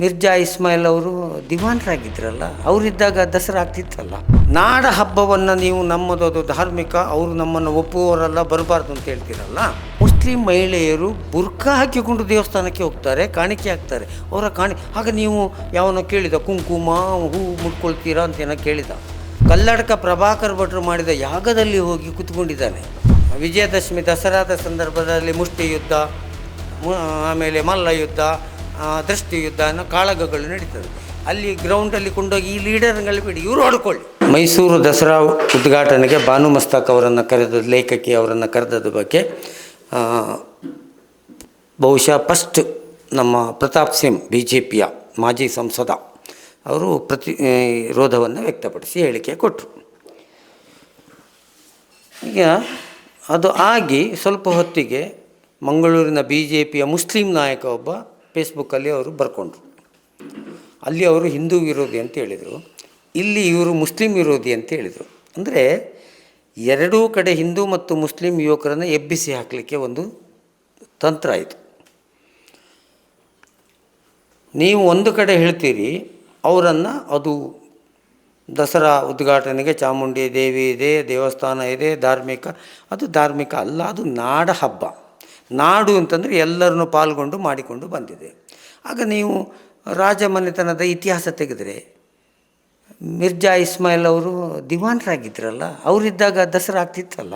ಮಿರ್ಜಾ ಇಸ್ಮಾಯಿಲ್ ಅವರು ದಿವಾನರಾಗಿದ್ರಲ್ಲ, ಅವರಿದ್ದಾಗ ದಸರಾ ಆಗ್ತಿತ್ತಲ್ಲ. ನಾಡ ಹಬ್ಬವನ್ನು ನೀವು ನಮ್ಮದೊಂದು ಧಾರ್ಮಿಕ, ಅವರು ನಮ್ಮನ್ನು ಒಪ್ಪುವವರೆಲ್ಲ, ಬರಬಾರ್ದು ಅಂತ ಹೇಳ್ತೀರಲ್ಲ? ಮುಸ್ಲಿಂ ಮಹಿಳೆಯರು ಬುರ್ಕ ಹಾಕಿಕೊಂಡು ದೇವಸ್ಥಾನಕ್ಕೆ ಹೋಗ್ತಾರೆ, ಕಾಣಿಕೆ ಹಾಕ್ತಾರೆ ಅವರ ಕಾಣಿ, ಆಗ ನೀವು ಯಾವನೋ ಕೇಳಿದ, ಕುಂಕುಮ, ಹೂ ಮುಟ್ಕೊಳ್ತೀರಾ ಅಂತ ಏನೋ ಕೇಳಿದ. ಕಲ್ಲಡಕ ಪ್ರಭಾಕರ್ ಭಟ್ರು ಮಾಡಿದ ಯಾಗದಲ್ಲಿ ಹೋಗಿ ಕುತ್ಕೊಂಡಿದ್ದಾನೆ. ವಿಜಯದಶಮಿ ದಸರಾದ ಸಂದರ್ಭದಲ್ಲಿ ಮುಷ್ಟಿ ಯುದ್ಧ ಆಮೇಲೆ ಮಲ್ಲ ಯುದ್ಧ ಆ, ದೃಷ್ಟಿ ಯುದ್ಧ ಅನ್ನೋ ಕಾಳಗಗಳು ನಡೀತದೆ. ಅಲ್ಲಿ ಗ್ರೌಂಡಲ್ಲಿ ಕೊಂಡೋಗಿ ಈ ಲೀಡರ್ಗಳು ಬಿಡಿ ಇವರು ಹೊಡ್ಕೊಳ್ಳಿ. ಮೈಸೂರು ದಸರಾ ಉದ್ಘಾಟನೆಗೆ ಭಾನು ಮಸ್ತಾಕ್ ಅವರನ್ನು ಕರೆದ ಲೇಖಕಿ ಅವರನ್ನು ಕರೆದದ ಬಗ್ಗೆ ಬಹುಶಃ ಫಸ್ಟ್ ನಮ್ಮ ಪ್ರತಾಪ್ ಸಿಂಗ್ ಬಿ ಜೆ ಪಿಯ ಮಾಜಿ ಸಂಸದ ಅವರು ಪ್ರತಿ ವಿರೋಧವನ್ನು ವ್ಯಕ್ತಪಡಿಸಿ ಹೇಳಿಕೆ ಕೊಟ್ಟರು ಈಗ ಅದು ಆಗಿ ಸ್ವಲ್ಪ ಹೊತ್ತಿಗೆ ಮಂಗಳೂರಿನ ಬಿ ಜೆ ಪಿಯ ಮುಸ್ಲಿಂ ನಾಯಕ ಒಬ್ಬ ಫೇಸ್ಬುಕ್ಕಲ್ಲಿ ಅವರು ಬರ್ಕೊಂಡ್ರು. ಅಲ್ಲಿ ಅವರು ಹಿಂದೂ ವಿರೋಧಿ ಅಂತ ಹೇಳಿದರು. ಇಲ್ಲಿ ಇವರು ಮುಸ್ಲಿಂ ವಿರೋಧಿ ಅಂತ ಹೇಳಿದರು. ಅಂದರೆ ಎರಡೂ ಕಡೆ ಹಿಂದೂ ಮತ್ತು ಮುಸ್ಲಿಂ ಯುವಕರನ್ನು ಎಬ್ಬಿಸಿ ಹಾಕಲಿಕ್ಕೆ ಒಂದು ತಂತ್ರ ಆಯಿತು ನೀವು ಒಂದು ಕಡೆ ಹೇಳ್ತೀರಿ, ಅವರನ್ನು ಅದು ದಸರಾ ಉದ್ಘಾಟನೆಗೆ ಚಾಮುಂಡಿ ದೇವಿ ಇದೆ, ದೇವಸ್ಥಾನ ಇದೆ, ಧಾರ್ಮಿಕ, ಅದು ಧಾರ್ಮಿಕ ಅಲ್ಲ, ಅದು ನಾಡ ಹಬ್ಬ ನಾಡು ಅಂತಂದರೆ ಎಲ್ಲರನ್ನು ಪಾಲ್ಗೊಂಡು ಮಾಡಿಕೊಂಡು ಬಂದಿದೆ. ಆಗ ನೀವು ರಾಜಮನೆತನದ ಇತಿಹಾಸ ತೆಗೆದರೆ, ಮಿರ್ಜಾ ಇಸ್ಮಾಯಿಲ್ ಅವರು ದಿವಾನರಾಗಿದ್ದರಲ್ಲ ಅವರಿದ್ದಾಗ ದಸರಾ ಆಗ್ತಿತ್ತಲ್ಲ,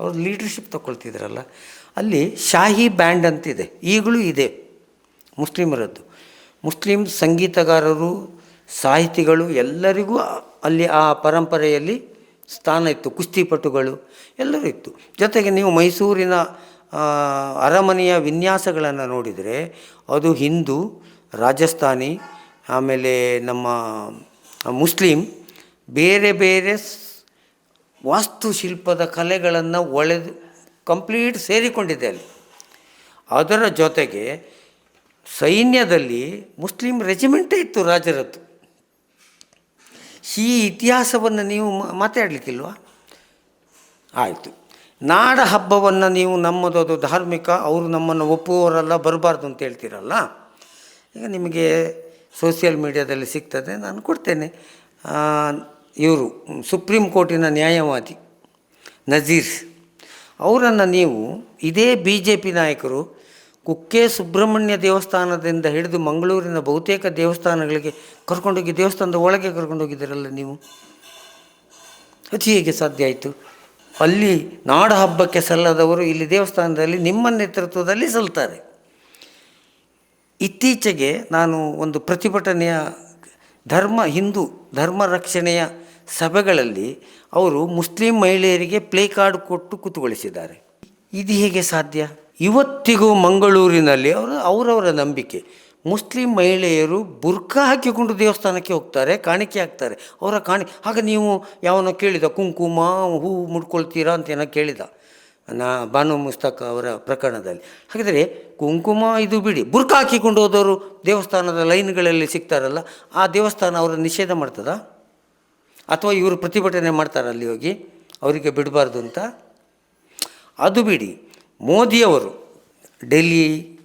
ಅವರು ಲೀಡರ್ಶಿಪ್ ತಗೊಳ್ತಿದ್ರಲ್ಲ, ಅಲ್ಲಿ ಶಾಹಿ ಬ್ಯಾಂಡ್ ಅಂತಿದೆ, ಈಗಲೂ ಇದೆ ಮುಸ್ಲಿಮರದ್ದು. ಮುಸ್ಲಿಂ ಸಂಗೀತಗಾರರು, ಸಾಹಿತಿಗಳು ಎಲ್ಲರಿಗೂ ಅಲ್ಲಿ ಆ ಪರಂಪರೆಯಲ್ಲಿ ಸ್ಥಾನ ಇತ್ತು ಕುಸ್ತಿಪಟುಗಳು ಎಲ್ಲರೂ ಇತ್ತು. ಜೊತೆಗೆ ನೀವು ಮೈಸೂರಿನ ಅರಮನೆಯ ವಿನ್ಯಾಸಗಳನ್ನು ನೋಡಿದರೆ ಅದು ಹಿಂದೂ, ರಾಜಸ್ಥಾನಿ, ಆಮೇಲೆ ನಮ್ಮ ಮುಸ್ಲಿಂ ಬೇರೆ ಬೇರೆ ವಾಸ್ತುಶಿಲ್ಪದ ಕಲೆಗಳನ್ನು ಒಳೆದು ಕಂಪ್ಲೀಟ್ ಸೇರಿಕೊಂಡಿದೆ ಅಲ್ಲಿ. ಅದರ ಜೊತೆಗೆ ಸೈನ್ಯದಲ್ಲಿ ಮುಸ್ಲಿಂ ರೆಜಿಮೆಂಟೇ ಇತ್ತು ರಾಜರದ್ದು. ಈ ಇತಿಹಾಸವನ್ನು ನೀವು ಮಾತಾಡಲಿಕ್ಕಿಲ್ವಾ? ಆಯಿತು. ನಾಡ ಹಬ್ಬವನ್ನು ನೀವು ನಮ್ಮದದು ಧಾರ್ಮಿಕ, ಅವರು ನಮ್ಮನ್ನು ಒಪ್ಪುವವರೆಲ್ಲ, ಬರಬಾರ್ದು ಅಂತ ಹೇಳ್ತೀರಲ್ಲ? ಈಗ ನಿಮಗೆ ಸೋಷಿಯಲ್ ಮೀಡಿಯಾದಲ್ಲಿ ಸಿಗ್ತದೆ, ನಾನು ಕೊಡ್ತೇನೆ. ಇವರು, ಸುಪ್ರೀಂ ಕೋರ್ಟಿನ ನ್ಯಾಯವಾದಿ ನಜೀರ್. ಅವರನ್ನು ನೀವು, ಇದೇ ಬಿ ಜೆ ಪಿ ನಾಯಕರು, ಕುಕ್ಕೆ ಸುಬ್ರಹ್ಮಣ್ಯ ದೇವಸ್ಥಾನದಿಂದ ಹಿಡಿದು ಮಂಗಳೂರಿನ ಬಹುತೇಕ ದೇವಸ್ಥಾನಗಳಿಗೆ ಕರ್ಕೊಂಡೋಗಿ, ದೇವಸ್ಥಾನದ ಒಳಗೆ ಕರ್ಕೊಂಡೋಗಿದ್ದೀರಲ್ಲ ನೀವು? ಅದು ಹೇಗೆ ಸಾಧ್ಯ ಆಯಿತು? ಅಲ್ಲಿ ನಾಡ ಹಬ್ಬಕ್ಕೆ ಸಲ್ಲದವರು ಇಲ್ಲಿ ದೇವಸ್ಥಾನದಲ್ಲಿ ನಿಮ್ಮ ನೇತೃತ್ವದಲ್ಲಿ ಸಲ್ತಾರೆ. ಇತ್ತೀಚೆಗೆ ನಾನು ಒಂದು ಪ್ರತಿಭಟನೆಯ ಧರ್ಮ, ಹಿಂದೂ ಧರ್ಮ ರಕ್ಷಣೆಯ ಸಭೆಗಳಲ್ಲಿ ಅವರು ಮುಸ್ಲಿಂ ಮಹಿಳೆಯರಿಗೆ ಪ್ಲೇ ಕಾರ್ಡ್ ಕೊಟ್ಟು ಕೂತುಗೊಳಿಸಿದ್ದಾರೆ ಇದು ಹೇಗೆ ಸಾಧ್ಯ? ಇವತ್ತಿಗೂ ಮಂಗಳೂರಿನಲ್ಲಿ ಅವರು ಅವರವರ ನಂಬಿಕೆ. ಮುಸ್ಲಿಂ ಮಹಿಳೆಯರು ಬುರ್ಕ ಹಾಕಿಕೊಂಡು ದೇವಸ್ಥಾನಕ್ಕೆ ಹೋಗ್ತಾರೆ, ಕಾಣಿಕೆ ಹಾಕ್ತಾರೆ. ಅವರ ಕಾಣಿ ಆಗ ನೀವು ಯಾವನೋ ಕೇಳಿದ, ಕುಂಕುಮ, ಹೂ ಮುಡ್ಕೊಳ್ತೀರಾ ಅಂತ ಏನೋ ಕೇಳಿದ. ನಾ, ಬಾನು ಮುಸ್ತಕ್ ಅವರ ಪ್ರಕರಣದಲ್ಲಿ. ಹಾಗಿದ್ರೆ ಕುಂಕುಮ ಇದು ಬಿಡಿ ಬುರ್ಕ ಹಾಕಿಕೊಂಡು ಹೋದವರು ದೇವಸ್ಥಾನದ ಲೈನ್ಗಳಲ್ಲಿ ಸಿಗ್ತಾರಲ್ಲ, ಆ ದೇವಸ್ಥಾನ ಅವರ ನಿಷೇಧ ಮಾಡ್ತದ? ಅಥವಾ ಇವರು ಪ್ರತಿಭಟನೆ ಮಾಡ್ತಾರೆ ಅಲ್ಲಿ ಹೋಗಿ, ಅವರಿಗೆ ಬಿಡಬಾರ್ದು ಅಂತ? ಅದು ಬಿಡಿ, ಮೋದಿಯವರು, ಡೆಲ್ಲಿ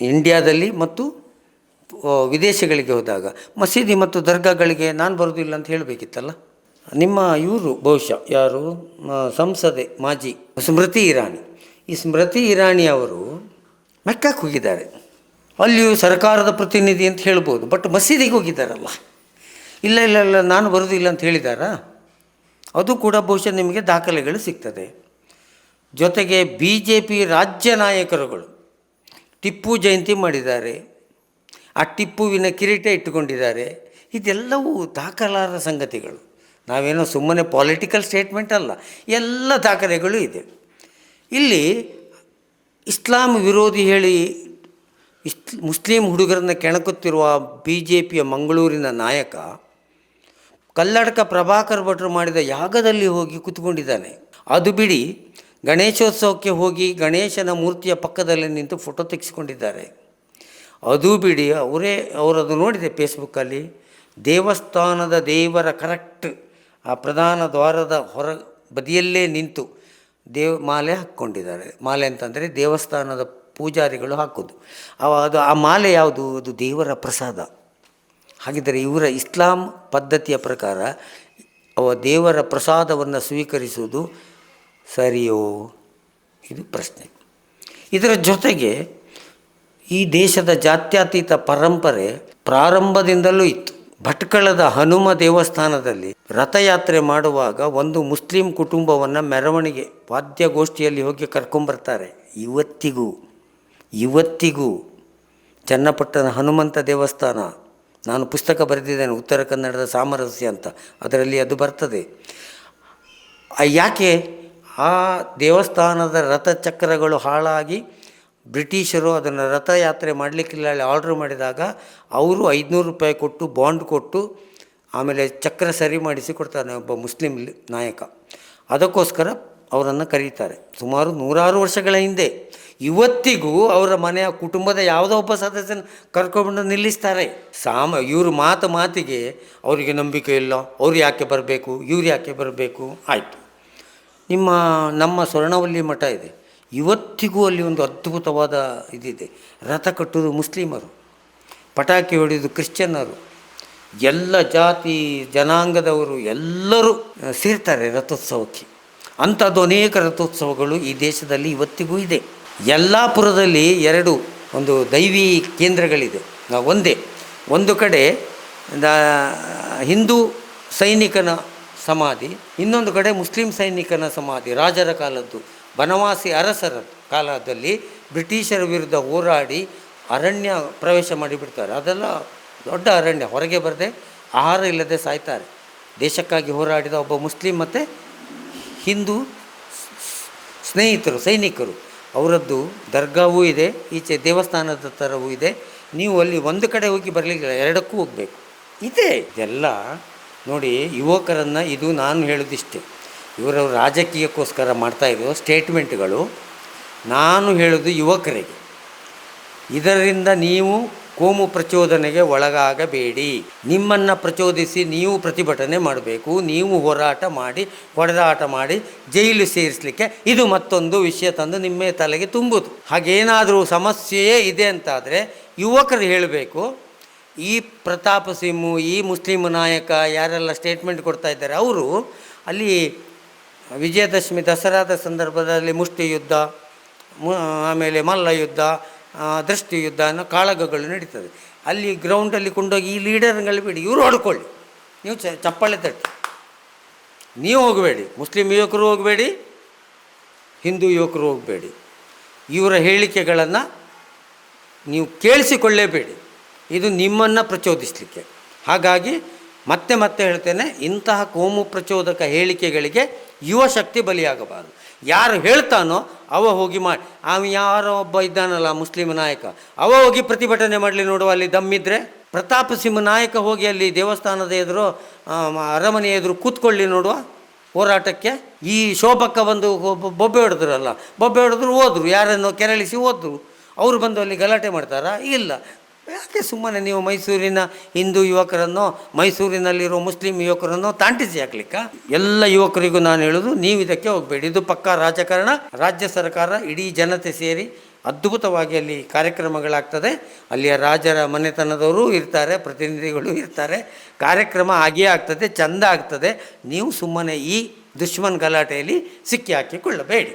ಇಂಡಿಯಾದಲ್ಲಿ ಮತ್ತು ವಿದೇಶಗಳಿಗೆ ಹೋದಾಗ, ಮಸೀದಿ ಮತ್ತು ದರ್ಗಾಗಳಿಗೆ ನಾನು ಬರೋದಿಲ್ಲ ಅಂತ ಹೇಳಬೇಕಿತ್ತಲ್ಲ? ನಿಮ್ಮ ಇವರು ಬಹುಶಃ ಯಾರು? ಸಂಸದೆ, ಮಾಜಿ ಸ್ಮೃತಿ ಇರಾನಿ. ಈ ಸ್ಮೃತಿ ಇರಾನಿ ಅವರು ಮೆಕ್ಕಕ್ಕೆ ಹೋಗಿದ್ದಾರೆ. ಅಲ್ಲಿಯೂ ಸರ್ಕಾರದ ಪ್ರತಿನಿಧಿ ಅಂತ ಹೇಳ್ಬೋದು, ಬಟ್ ಮಸೀದಿಗೆ ಹೋಗಿದ್ದಾರಲ್ಲ. ಇಲ್ಲ ಇಲ್ಲ ಇಲ್ಲ, ನಾನು ಬರೋದಿಲ್ಲ ಅಂತ ಹೇಳಿದಾರಾ? ಅದು ಕೂಡ ಬಹುಶಃ ನಿಮಗೆ ದಾಖಲೆಗಳು ಸಿಗ್ತದೆ. ಜೊತೆಗೆ ಬಿ ಜೆ ಪಿ ರಾಜ್ಯ ನಾಯಕರುಗಳು ಟಿಪ್ಪು ಜಯಂತಿ ಮಾಡಿದ್ದಾರೆ. ಆ ಟಿಪ್ಪುವಿನ ಕಿರೀಟ ಇಟ್ಟುಕೊಂಡಿದ್ದಾರೆ. ಇದೆಲ್ಲವೂ ದಾಖಲಾದ ಸಂಗತಿಗಳು. ನಾವೇನೋ ಸುಮ್ಮನೆ ಪಾಲಿಟಿಕಲ್ ಸ್ಟೇಟ್ಮೆಂಟ್ ಅಲ್ಲ, ಎಲ್ಲ ದಾಖಲೆಗಳು ಇದೆ. ಇಲ್ಲಿ ಇಸ್ಲಾಂ ವಿರೋಧಿ ಹೇಳಿ ಇಸ್, ಮುಸ್ಲಿಂ ಹುಡುಗರನ್ನು ಕೆಣಕುತ್ತಿರುವ ಬಿ ಜೆ ಪಿಯ ಮಂಗಳೂರಿನ ನಾಯಕ ಕಲ್ಲಡಕ ಪ್ರಭಾಕರ್ ಭಟ್ರು ಮಾಡಿದ ಯಾಗದಲ್ಲಿ ಹೋಗಿ ಕೂತ್ಕೊಂಡಿದ್ದಾನೆ. ಅದು ಬಿಡಿ ಗಣೇಶೋತ್ಸವಕ್ಕೆ ಹೋಗಿ ಗಣೇಶನ ಮೂರ್ತಿಯ ಪಕ್ಕದಲ್ಲಿ ನಿಂತು ಫೋಟೋ ತೆಗೆಸಿಕೊಂಡಿದ್ದಾರೆ. ಅದು ಬಿಡಿ, ಅವರೇ, ಅವರದು ನೋಡಿದೆ ಫೇಸ್ಬುಕ್ಕಲ್ಲಿ ದೇವಸ್ಥಾನದ ದೇವರ ಕರೆಕ್ಟ್ ಆ ಪ್ರಧಾನ ದ್ವಾರದ ಹೊರ ಬದಿಯಲ್ಲೇ ನಿಂತು ದೇವ, ಮಾಲೆ ಹಾಕ್ಕೊಂಡಿದ್ದಾರೆ. ಮಾಲೆ ಅಂತಂದರೆ ದೇವಸ್ಥಾನದ ಪೂಜಾರಿಗಳು ಹಾಕೋದು. ಅವ ಅದು, ಆ ಮಾಲೆ ಯಾವುದು? ಅದು ದೇವರ ಪ್ರಸಾದ. ಹಾಗಿದ್ದರೆ ಇವರ ಇಸ್ಲಾಂ ಪದ್ಧತಿಯ ಪ್ರಕಾರ ಅವ ದೇವರ ಪ್ರಸಾದವನ್ನು ಸ್ವೀಕರಿಸುವುದು ಸರಿಯೋ? ಇದು ಪ್ರಶ್ನೆ. ಇದರ ಜೊತೆಗೆ ಈ ದೇಶದ ಜಾತ್ಯತೀತ ಪರಂಪರೆ ಪ್ರಾರಂಭದಿಂದಲೂ ಇತ್ತು. ಭಟ್ಕಳದ ಹನುಮ ದೇವಸ್ಥಾನದಲ್ಲಿ ರಥಯಾತ್ರೆ ಮಾಡುವಾಗ ಒಂದು ಮುಸ್ಲಿಂ ಕುಟುಂಬವನ್ನು ಮೆರವಣಿಗೆ, ವಾದ್ಯಗೋಷ್ಠಿಯಲ್ಲಿ ಹೋಗಿ ಕರ್ಕೊಂಬರ್ತಾರೆ. ಇವತ್ತಿಗೂ ಇವತ್ತಿಗೂ ಚನ್ನಪಟ್ಟಣ ಹನುಮಂತ ದೇವಸ್ಥಾನ. ನಾನು ಪುಸ್ತಕ ಬರೆದಿದ್ದೇನೆ, ಉತ್ತರ ಕನ್ನಡದ ಸಾಮರಸ್ಯ ಅಂತ. ಅದರಲ್ಲಿ ಅದು ಬರ್ತದೆ. ಯಾಕೆ? ಆ ದೇವಸ್ಥಾನದ ರಥಚಕ್ರಗಳು ಹಾಳಾಗಿ ಬ್ರಿಟಿಷರು ಅದನ್ನು ರಥಯಾತ್ರೆ ಮಾಡಲಿಕ್ಕಿಲ್ಲ ಅಲ್ಲಿ ಆರ್ಡ್ರ್ ಮಾಡಿದಾಗ ಅವರು ಐದುನೂರು ರೂಪಾಯಿ ಕೊಟ್ಟು ಬಾಂಡ್ ಕೊಟ್ಟು ಆಮೇಲೆ ಚಕ್ರ ಸರಿ ಮಾಡಿಸಿ ಕೊಡ್ತಾನೆ ಒಬ್ಬ ಮುಸ್ಲಿಂ ನಾಯಕ. ಅದಕ್ಕೋಸ್ಕರ ಅವರನ್ನು ಕರೀತಾರೆ. ಸುಮಾರು ನೂರಾರು ವರ್ಷಗಳ ಹಿಂದೆ ಇವತ್ತಿಗೂ ಅವರ ಮನೆಯ ಕುಟುಂಬದ ಯಾವುದೋ ಒಬ್ಬ ಸದಸ್ಯನ ಕರ್ಕೊಂಡು ನಿಲ್ಲಿಸ್ತಾರೆ. ಸಾಮ, ಇವರು ಮಾತು ಮಾತಿಗೆ ಅವರಿಗೆ ನಂಬಿಕೆ ಇಲ್ಲ. ಅವ್ರು ಯಾಕೆ ಬರಬೇಕು? ಇವ್ರು ಯಾಕೆ ಬರಬೇಕು? ಆಯಿತು. ನಿಮ್ಮ, ನಮ್ಮ ಸ್ವರ್ಣವಲ್ಲಿ ಮಠ ಇದೆ. ಇವತ್ತಿಗೂ ಅಲ್ಲಿ ಒಂದು ಅದ್ಭುತವಾದ ಇದಿದೆ. ರಥ ಕಟ್ಟುವುದು ಮುಸ್ಲಿಮರು, ಪಟಾಕಿ ಹೊಡೆಯೋದು ಕ್ರಿಶ್ಚಿಯನ್ನರು. ಎಲ್ಲ ಜಾತಿ ಜನಾಂಗದವರು ಎಲ್ಲರೂ ಸೇರ್ತಾರೆ ರಥೋತ್ಸವಕ್ಕೆ. ಅಂಥದ್ದು ಅನೇಕ ರಥೋತ್ಸವಗಳು ಈ ದೇಶದಲ್ಲಿ ಇವತ್ತಿಗೂ ಇದೆ. ಯಲ್ಲಾಪುರದಲ್ಲಿ ಎರಡು ಒಂದು ದೈವಿ ಕೇಂದ್ರಗಳಿದೆ. ಒಂದೇ. ಒಂದು ಕಡೆ ಹಿಂದೂ ಸೈನಿಕನ ಸಮಾಧಿ. ಇನ್ನೊಂದು ಕಡೆ ಮುಸ್ಲಿಂ ಸೈನಿಕನ ಸಮಾಧಿ, ರಾಜರ ಕಾಲದ್ದು. ಬನವಾಸಿ ಅರಸರ ಕಾಲದಲ್ಲಿ ಬ್ರಿಟಿಷರ ವಿರುದ್ಧ ಹೋರಾಡಿ ಅರಣ್ಯ ಪ್ರವೇಶ ಮಾಡಿಬಿಡ್ತಾರೆ. ಅದೆಲ್ಲ ದೊಡ್ಡ ಅರಣ್ಯ, ಹೊರಗೆ ಬರದೆ ಆಹಾರ ಇಲ್ಲದೆ ಸಾಯ್ತಾರೆ. ದೇಶಕ್ಕಾಗಿ ಹೋರಾಡಿದ ಒಬ್ಬ ಮುಸ್ಲಿಂ ಮತ್ತು ಹಿಂದೂ ಸ್ನೇಹಿತರು, ಸೈನಿಕರು. ಅವರದ್ದು ದರ್ಗಾವೂ ಇದೆ, ಈಚೆ ದೇವಸ್ಥಾನದ ಥರವೂ ಇದೆ. ನೀವು ಅಲ್ಲಿ ಒಂದು ಕಡೆ ಹೋಗಿ ಬರಲಿಕ್ಕಿಲ್ಲ, ಎರಡಕ್ಕೂ ಹೋಗಬೇಕು. ಇದೆ ಇದೆಲ್ಲ. ನೋಡಿ, ಯುವಕರನ್ನು ಇದು ನಾನು ಹೇಳೋದಿಷ್ಟೇ. ಇವರು ರಾಜಕೀಯಕ್ಕೋಸ್ಕರ ಮಾಡ್ತಾ ಇರೋ ಸ್ಟೇಟ್ಮೆಂಟ್ಗಳು ನಾನು ಹೇಳೋದು ಯುವಕರಿಗೆ. ಇದರಿಂದ ನೀವು ಕೋಮು ಪ್ರಚೋದನೆಗೆ ಒಳಗಾಗಬೇಡಿ. ನಿಮ್ಮನ್ನು ಪ್ರಚೋದಿಸಿ ನೀವು ಪ್ರತಿಭಟನೆ ಮಾಡಬೇಕು. ನೀವು ಹೋರಾಟ ಮಾಡಿ, ಹೊಡೆದಾಟ ಮಾಡಿ, ಜೈಲು ಸೇರಿಸಲಿಕ್ಕೆ ಇದು ಮತ್ತೊಂದು ವಿಷಯ ತಂದು ನಿಮ್ಮ ತಲೆಗೆ ತುಂಬುದು. ಹಾಗೇನಾದರೂ ಸಮಸ್ಯೆಯೇ ಇದೆ ಅಂತಾದರೆ ಯುವಕರು ಹೇಳಬೇಕು ಈ ಪ್ರತಾಪ ಸಿಂಹು, ಈ ಮುಸ್ಲಿಂ ನಾಯಕ ಯಾರೆಲ್ಲ ಸ್ಟೇಟ್ಮೆಂಟ್ ಕೊಡ್ತಾ ಇದ್ದಾರೆ, ಅವರು ಅಲ್ಲಿ ವಿಜಯದಶಮಿ ದಸರಾದ ಸಂದರ್ಭದಲ್ಲಿ ಮುಷ್ಟಿ ಯುದ್ಧ ಆಮೇಲೆ ಮಲ್ಲ ಯುದ್ಧ ದೃಷ್ಟಿ ಯುದ್ಧ ಅನ್ನೋ ಕಾಳಗಗಳು ನಡೀತದೆ. ಅಲ್ಲಿ ಗ್ರೌಂಡಲ್ಲಿ ಕೊಂಡೋಗಿ ಈ ಲೀಡರ್ಗಳು ಬಿಡಿ, ಇವರು ಹೊಡ್ಕೊಳ್ಳಿ. ನೀವು ಚ, ಚಪ್ಪಾಳೆ ತಟ್ಟಿ. ನೀವು ಹೋಗಬೇಡಿ, ಮುಸ್ಲಿಂ ಯುವಕರು ಹೋಗಬೇಡಿ, ಹಿಂದೂ ಯುವಕರು ಹೋಗಬೇಡಿ. ಇವರ ಹೇಳಿಕೆಗಳನ್ನು ನೀವು ಕೇಳಿಸಿಕೊಳ್ಳೇಬೇಡಿ. ಇದು ನಿಮ್ಮನ್ನು ಪ್ರಚೋದಿಸಲಿಕ್ಕೆ. ಹಾಗಾಗಿ ಮತ್ತೆ ಮತ್ತೆ ಹೇಳ್ತೇನೆ, ಇಂತಹ ಕೋಮು ಪ್ರಚೋದಕ ಹೇಳಿಕೆಗಳಿಗೆ ಯುವ ಶಕ್ತಿ ಬಲಿಯಾಗಬಾರದು. ಯಾರು ಹೇಳ್ತಾನೋ ಅವ ಹೋಗಿ ಮಾಡಿ. ಅವ ಯಾರೋ ಒಬ್ಬ ಇದ್ದಾನಲ್ಲ ಮುಸ್ಲಿಂ ನಾಯಕ, ಅವ ಹೋಗಿ ಪ್ರತಿಭಟನೆ ಮಾಡಲಿ ನೋಡುವ, ಅಲ್ಲಿ ದಮ್ಮಿದ್ರೆ ಪ್ರತಾಪ ಸಿಂಹ ನಾಯಕ ಹೋಗಿ ಅಲ್ಲಿ ದೇವಸ್ಥಾನದ ಎದುರು ಅರಮನೆ ಎದುರು ಕೂತ್ಕೊಳ್ಳಿ ನೋಡುವ ಹೋರಾಟಕ್ಕೆ. ಈ ಶೋಭಕ್ಕ ಬಂದು ಬೊಬ್ಬೆ ಹೊಡೆದ್ರಲ್ಲ, ಬೊಬ್ಬೆ ಹೊಡೆದ್ರು ಹೋದ್ರು, ಯಾರನ್ನು ಕೆರಳಿಸಿ ಹೋದ್ರು. ಅವರು ಬಂದು ಅಲ್ಲಿ ಗಲಾಟೆ ಮಾಡ್ತಾರಾ? ಇಲ್ಲ. ಯಾಕೆ ಸುಮ್ಮನೆ ನೀವು ಮೈಸೂರಿನ ಹಿಂದೂ ಯುವಕರನ್ನು ಮೈಸೂರಿನಲ್ಲಿರೋ ಮುಸ್ಲಿಂ ಯುವಕರನ್ನು ತಾಂಟಿಸಿ ಹಾಕ್ಲಿಕ್ಕ? ಎಲ್ಲ ಯುವಕರಿಗೂ ನಾನು ಹೇಳೋದು, ನೀವು ಇದಕ್ಕೆ ಹೋಗಬೇಡಿ. ಇದು ಪಕ್ಕಾ ರಾಜಕಾರಣ, ರಾಜ್ಯ ಸರ್ಕಾರ, ಇಡೀ ಜನತೆ ಸೇರಿ ಅದ್ಭುತವಾಗಿ ಅಲ್ಲಿ ಕಾರ್ಯಕ್ರಮಗಳಾಗ್ತದೆ. ಅಲ್ಲಿಯ ರಾಜರ ಮನೆತನದವರು ಇರ್ತಾರೆ, ಪ್ರತಿನಿಧಿಗಳು ಇರ್ತಾರೆ. ಕಾರ್ಯಕ್ರಮ ಹಾಗೇ ಆಗ್ತದೆ, ಚಂದ ಆಗ್ತದೆ. ನೀವು ಸುಮ್ಮನೆ ಈ ದುಶ್ಮನ್ ಗಲಾಟೆಯಲ್ಲಿ ಸಿಕ್ಕಿ ಹಾಕಿಕೊಳ್ಳಬೇಡಿ.